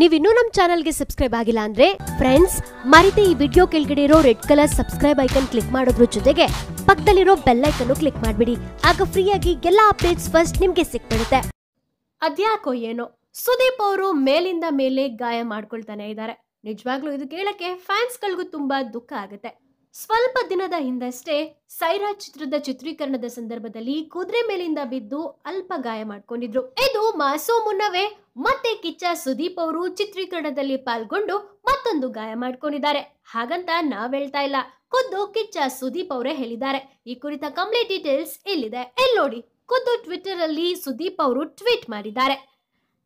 ನೀವಿನ್ನೂ ನಮ್ಮ ಚಾನಲ್ಗೆ ಸಬ್ಸ್ಕ್ರೈಬ್ ಆಗಿಲ್ಲ ಅಂದ್ರೆ ಫ್ರೆಂಡ್ಸ್ ಮರಿತೆ ಈ ವಿಡಿಯೋ ಕೆಳಗಡೆ ಇರೋ red colour subscribe icon click ಮಾಡೋದ್ರ ಜೊತೆಗೆ ಪಕ್ಕದಲ್ಲಿರೋ ಬೆಲ್ ಐಕನ್ ಕ್ಲಿಕ್ ಮಾಡ್ಬಿಡಿ. ಆಗ ಫ್ರೀಯಾಗಿ ಎಲ್ಲ ಅಪ್ಡೇಟ್ಸ್ ಫಸ್ಟ್ ನಿಮ್ಗೆ ಸಿಕ್ಬಿಡುತ್ತೆ. ಅದ್ಯಾಕೋ ಏನೋ, ಸುದೀಪ್ ಅವರು ಮೇಲಿಂದ ಮೇಲೆ ಗಾಯ ಮಾಡ್ಕೊಳ್ತಾನೆ ಇದ್ದಾರೆ. ನಿಜವಾಗ್ಲೂ ಇದು ಕೇಳಕ್ಕೆ ಫ್ಯಾನ್ಸ್ಗಳಿಗೂ ತುಂಬಾ ದುಃಖ ಆಗುತ್ತೆ. ಸ್ವಲ್ಪ ದಿನದ ಹಿಂದಷ್ಟೇ ಸೈರಾ ಚಿತ್ರದ ಚಿತ್ರೀಕರಣದ ಸಂದರ್ಭದಲ್ಲಿ ಕುದುರೆ ಮೇಲಿಂದ ಬಿದ್ದು ಅಲ್ಪ ಗಾಯ ಮಾಡ್ಕೊಂಡಿದ್ರು. ಇದು ಮಾಸೋ ಮುನ್ನವೇ. ಮತ್ತೆ ಕಿಚ್ಚ ಸುದೀಪ್ ಅವರು ಚಿತ್ರೀಕರಣದಲ್ಲಿ ಪಾಲ್ಗೊಂಡು ಮತ್ತೊಂದು ಗಾಯ ಮಾಡ್ಕೊಂಡಿದ್ದಾರೆ. ಹಾಗಂತ ನಾವ್ ಹೇಳ್ತಾ ಇಲ್ಲ. ಖುದ್ದು ಕಿಚ್ಚ ಸುದೀಪ್ ಅವರೇ ಹೇಳಿದ್ದಾರೆ. ಈ ಕುರಿತ ಕಂಪ್ಲೀಟ್ ಡೀಟೇಲ್ಸ್ ಇಲ್ಲಿದೆ. ಇಲ್ಲಿ ನೋಡಿ ಖುದ್ದು ಟ್ವಿಟರ್ ಅಲ್ಲಿ ಸುದೀಪ್ ಅವರು ಟ್ವೀಟ್ ಮಾಡಿದ್ದಾರೆ.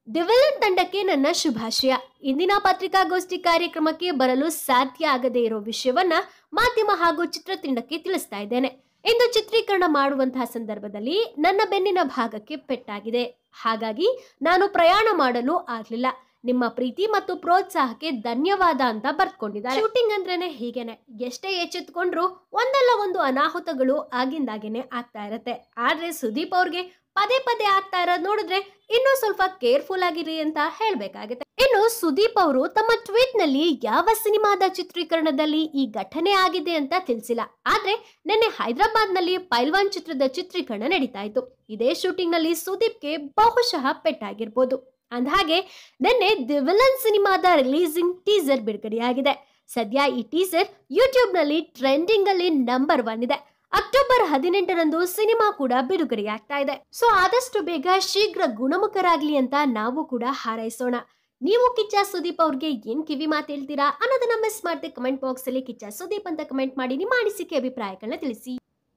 ಡಿವಿಲನ್ ತಂಡಕ್ಕೆ ನನ್ನ ಶುಭಾಶಯ. ಇಂದಿನ ಪತ್ರಿಕಾಗೋಷ್ಠಿ ಕಾರ್ಯಕ್ರಮಕ್ಕೆ ಬರಲು ಸಾಧ್ಯ ಆಗದೇ ಇರೋ ವಿಷಯವನ್ನ ಮಾಧ್ಯಮ ಹಾಗೂ ಚಿತ್ರತಂಡಕ್ಕೆ ತಿಳಿಸ್ತಾ ಇದ್ದೇನೆ. ಇಂದು ಚಿತ್ರೀಕರಣ ಮಾಡುವಂತಹ ಸಂದರ್ಭದಲ್ಲಿ ನನ್ನ ಬೆನ್ನಿನ ಭಾಗಕ್ಕೆ ಪೆಟ್ಟಾಗಿದೆ. ಹಾಗಾಗಿ ನಾನು ಪ್ರಯಾಣ ಮಾಡಲು ಆಗ್ಲಿಲ್ಲ. ನಿಮ್ಮ ಪ್ರೀತಿ ಮತ್ತು ಪ್ರೋತ್ಸಾಹಕ್ಕೆ ಧನ್ಯವಾದ ಅಂತ ಬರ್ಕೊಂಡಿದ್ದಾರೆ ಶೂಟಿಂಗ್ ಅಂದ್ರೇನೆ ಹೀಗೇನೆ. ಎಷ್ಟೇ ಎಚ್ಚೆತ್ಕೊಂಡ್ರು ಒಂದಲ್ಲ ಒಂದು ಅನಾಹುತಗಳು ಆಗಿಂದಾಗೇನೆ ಆಗ್ತಾ ಇರತ್ತೆ. ಆದ್ರೆ ಸುದೀಪ್ ಅವ್ರಿಗೆ ಪದೇ ಪದೇ ಆಗ್ತಾ ಇರೋದು ನೋಡಿದ್ರೆ ಇನ್ನೂ ಸ್ವಲ್ಪ ಕೇರ್ಫುಲ್ ಆಗಿರಿ ಅಂತ ಹೇಳಬೇಕಾಗುತ್ತೆ. ಇನ್ನು ಸುದೀಪ್ ಅವರು ತಮ್ಮ ಟ್ವೀಟ್ನಲ್ಲಿ ಯಾವ ಸಿನಿಮಾದ ಚಿತ್ರೀಕರಣದಲ್ಲಿ ಈ ಘಟನೆ ಆಗಿದೆ ಅಂತ ತಿಳಿಸಿಲ್ಲ. ಆದ್ರೆ ನಿನ್ನೆ ಹೈದರಾಬಾದ್ನಲ್ಲಿ ಪೈಲ್ವಾನ್ ಚಿತ್ರದ ಚಿತ್ರೀಕರಣ ನಡೀತಾ ಇತ್ತು ಇದೇ ಶೂಟಿಂಗ್ನಲ್ಲಿ ಸುದೀಪ್ಗೆ ಬಹುಶಃ ಪೆಟ್ಟಾಗಿರ್ಬೋದು. ಅಂದಹಾಗೆ, ನಿನ್ನೆ ದಿ ವಿಲನ್ ಸಿನಿಮಾದ ರಿಲೀಸಿಂಗ್ ಟೀಸರ್ ಬಿಡುಗಡೆಯಾಗಿದೆ. ಸದ್ಯ ಈ ಟೀಸರ್ ಯೂಟ್ಯೂಬ್ನಲ್ಲಿ ಟ್ರೆಂಡಿಂಗ್ ಅಲ್ಲಿ ನಂಬರ್ ಒನ್ ಇದೆ. ಅಕ್ಟೋಬರ್ ಹದಿನೆಂಟರಂದು ಸಿನಿಮಾ ಕೂಡ ಬಿಡುಗಡೆಯಾಗ್ತಾ ಇದೆ. ಸೊ ಆದಷ್ಟು ಬೇಗ ಶೀಘ್ರ ಗುಣಮುಖರಾಗ್ಲಿ ಅಂತ ನಾವು ಕೂಡ ಹಾರೈಸೋಣ. ನೀವು ಕಿಚ್ಚ ಸುದೀಪ್ ಅವ್ರಿಗೆ ಏನ್ ಕಿವಿ ಮಾತು ಹೇಳ್ತೀರಾ? ಅನ್ನೋದನ್ನ ಮಿಸ್ ಮಾಡದೆ ಕಮೆಂಟ್ ಬಾಕ್ಸ್ ಅಲ್ಲಿ ಕಿಚ್ಚ ಸುದೀಪ್ ಅಂತ ಕಮೆಂಟ್ ಮಾಡಿ ನಿಮ್ಮ ಅನಿಸಿಕೆ ಅಭಿಪ್ರಾಯಗಳನ್ನ ತಿಳಿಸಿ.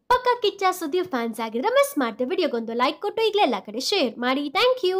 ಪಕ್ಕ ಕಿಚ್ಚ ಸುದೀಪ್ ಫ್ಯಾನ್ಸ್ ಆಗಿದ್ರೆ ಮಿಸ್ ಮಾಡದೆ ವಿಡಿಯೋಗೊಂದು ಲೈಕ್ ಕೊಟ್ಟು ಈಗಲೇ ಎಲ್ಲ ಕಡೆ ಶೇರ್ ಮಾಡಿ. Thank you